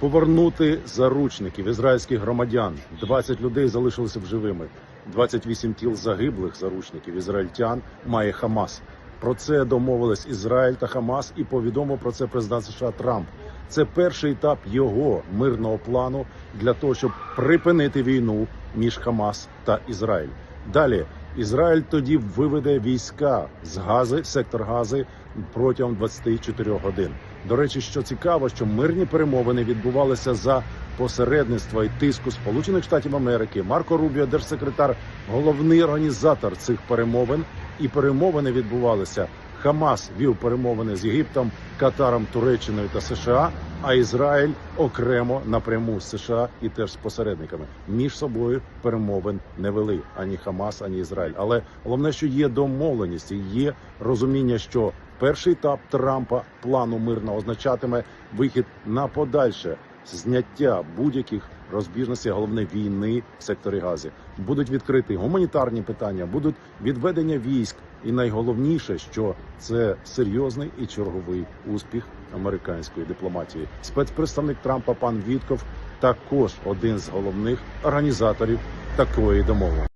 повернути заручників ізраїльських громадян. 20 людей залишилися б живими. 28 тіл загиблих заручників ізраїльтян має Хамас. Про це домовились Ізраїль та Хамас, і повідомив про це президент США Трамп. Це перший етап його мирного плану для того, щоб припинити війну між Хамас та Ізраїль. Далі Ізраїль тоді виведе війська з Гази, сектор Гази протягом 24 годин. До речі, що цікаво, що мирні перемовини відбувалися за посередництва і тиску Сполучених Штатів Америки. Марко Рубіо, держсекретар, головний організатор цих перемовин. І перемовини відбувалися. Хамас вів перемовини з Єгиптом, Катаром, Туреччиною та США. А Ізраїль окремо напряму з США і теж з посередниками між собою перемовин не вели ані Хамас, ані Ізраїль. Але головне, що є домовленість, і є розуміння, що перший етап Трампа плану мирного означатиме вихід на подальше зняття будь-яких розбіжностей, головне війни в секторі Гази. Будуть відкриті гуманітарні питання, будуть відведення військ, і найголовніше, що це серйозний і черговий успіх американської дипломатії. Спецпредставник Трампа пан Вітков також один з головних організаторів такої домови.